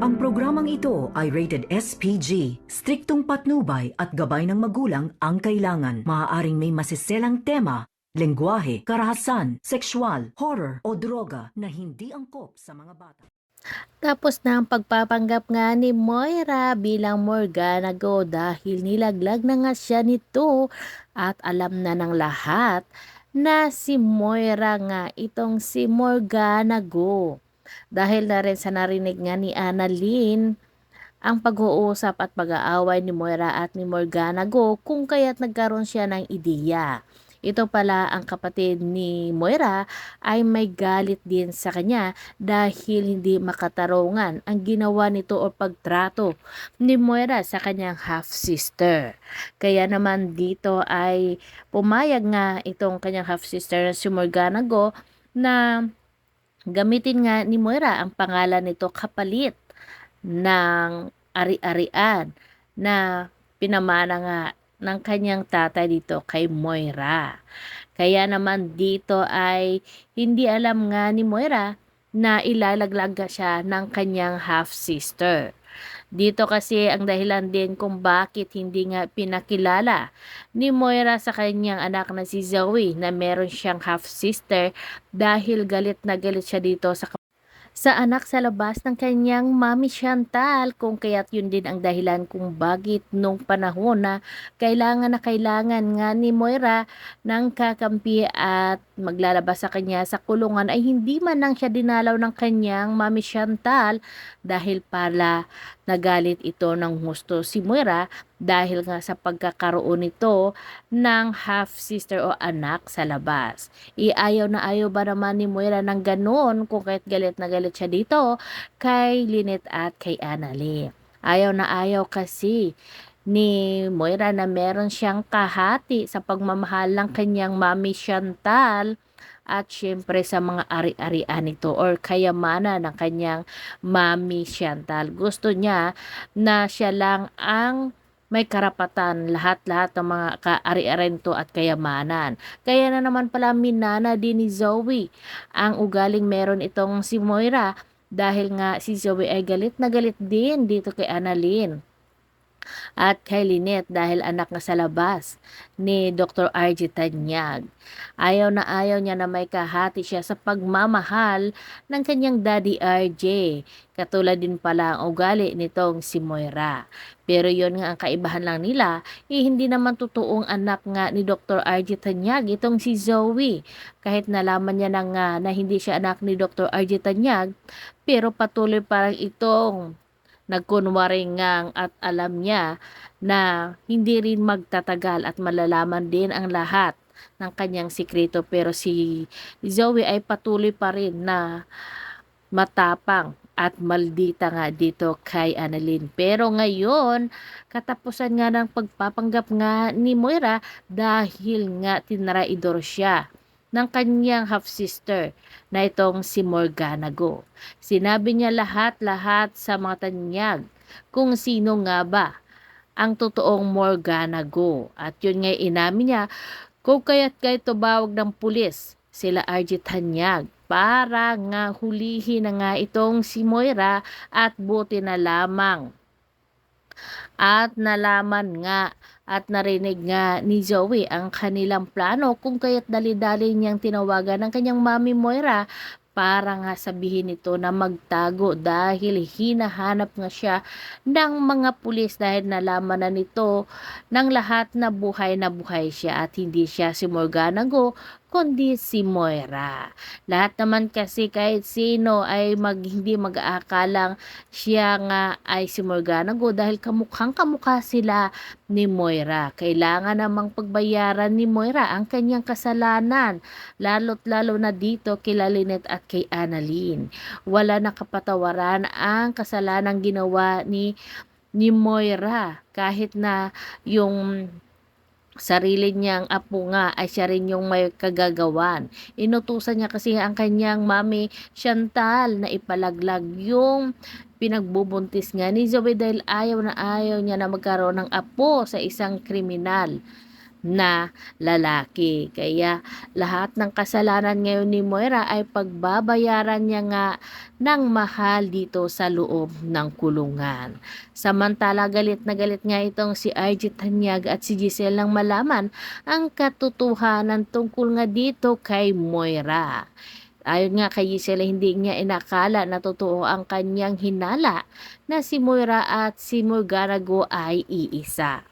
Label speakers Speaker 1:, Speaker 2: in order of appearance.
Speaker 1: Ang programang ito ay rated SPG, striktong patnubay at gabay ng magulang ang kailangan. Maaaring may masiselang tema, lengguwahe, karahasan, sexual, horror o droga na hindi angkop sa mga bata.
Speaker 2: Tapos na ang pagpapanggap nga ni Moira bilang Morgana Go dahil nilaglag na nga siya nito at alam na ng lahat na si Moira nga itong si Morgana Go. Dahil na rin sa narinig nga ni Annalyn ang pag-uusap at pag-aaway ni Moira at ni Morgana Go kung kaya't nagkaroon siya ng ideya. Ito pala ang kapatid ni Moira ay may galit din sa kanya dahil hindi makatarungan ang ginawa nito o pagtrato ni Moira sa kanyang half-sister. Kaya naman dito ay pumayag nga itong kanyang half-sister na si Morgana Go na gamitin nga ni Moira ang pangalan nito kapalit ng ari-arian na pinamana nga ng kanyang tatay dito kay Moira. Kaya naman dito ay hindi alam nga ni Moira na ilalaglag siya ng kanyang half-sister. Dito kasi ang dahilan din kung bakit hindi nga pinakilala ni Moira sa kanyang anak na si Zoe na meron siyang half-sister dahil galit na galit siya dito sa sa anak sa labas ng kanyang mami Chantal kung kaya't yun din ang dahilan kung bakit nung panahon na kailangan na kailangan nga ni Moira ng kakampi at maglalabas sa kanya sa kulungan ay hindi man lang siya dinalaw ng kanyang mami Chantal dahil pala nagalit ito ng husto si Moira dahil nga sa pagkakaroon nito ng half-sister o anak sa labas. Iayaw na ayaw ba naman ni Moira ng ganun kung kahit galit na galit siya dito kay Lynette at kay Annalie. Ayaw na ayaw kasi ni Moira na meron siyang kahati sa pagmamahal ng kanyang mami Chantal at syempre sa mga ari-arian nito or kayamanan ng kanyang mami Chantal. Gusto niya na siya lang ang may karapatan lahat-lahat ng mga kaari-arian to at kayamanan. Kaya na naman pala minana din ni Zoe ang ugaling meron itong si Moira dahil nga si Zoe ay galit na galit din dito kay Annalyn at kay Lynette dahil anak na sa labas ni Dr. RG Tanyag. Ayaw na ayaw niya na may kahati siya sa pagmamahal ng kanyang daddy RJ. Katulad din pala ang ugali nitong si Moira. Pero yon nga ang kaibahan lang nila, eh hindi naman totoong anak nga ni Dr. RJ Tanyag itong si Zoe. Kahit nalaman niya na nga na hindi siya anak ni Dr. RJ Tanyag, pero patuloy parang itong nagkunwaring ngang at alam niya na hindi rin magtatagal at malalaman din ang lahat ng kanyang sikreto pero si Zoe ay patuloy pa rin na matapang at maldita nga dito kay Annalyn. Pero ngayon, katapusan nga ng pagpapanggap nga ni Moira dahil nga tinraidor siya ng kanyang half-sister na itong si Morgana Go. Sinabi niya lahat-lahat sa mga tanyag kung sino nga ba ang totoong Morgana Go. At yun nga inamin niya kung kaya't kayo tumawag ng pulis sila RG Tanyag para nga hulihin na nga itong si Moira at buti na lamang at nalaman nga at narinig nga ni Zoe ang kanilang plano kung kaya't dali-dali niyang tinawagan ng kanyang mami Moira para nga sabihin nito na magtago dahil hinahanap nga siya ng mga pulis dahil nalaman na nito ng lahat na buhay na buhay siya at hindi siya si Morgana Go kundi si Moira. Lahat naman kasi kahit sino ay mag, hindi mag-aakalang siya nga ay si Morgana Go dahil kamukhang kamukha sila ni Moira. Kailangan namang pagbayaran ni Moira ang kanyang kasalanan, lalo't lalo na dito kila Lynette at kay Annalyn. Wala na kapatawaran ang kasalanang ginawa ni ni Moira kahit na yung sarili niyang apo nga ay siya rin yung may kagagawan. Inutusan niya kasi ang kanyang mami Chantal na ipalaglag yung pinagbubuntis nga ni Zoe dahil ayaw na ayaw niya na magkaroon ng apo sa isang kriminal na lalaki. Kaya lahat ng kasalanan ngayon ni Moira ay pagbabayaran niya nga ng mahal dito sa loob ng kulungan. Samantala galit na galit nga itong si RJ Tanyag at si Giselle nang malaman ang katotohanan tungkol nga dito kay Moira. Ayon nga kay Giselle, hindi niya inakala na totoo ang kanyang hinala na si Moira at si Morganago ay iisa.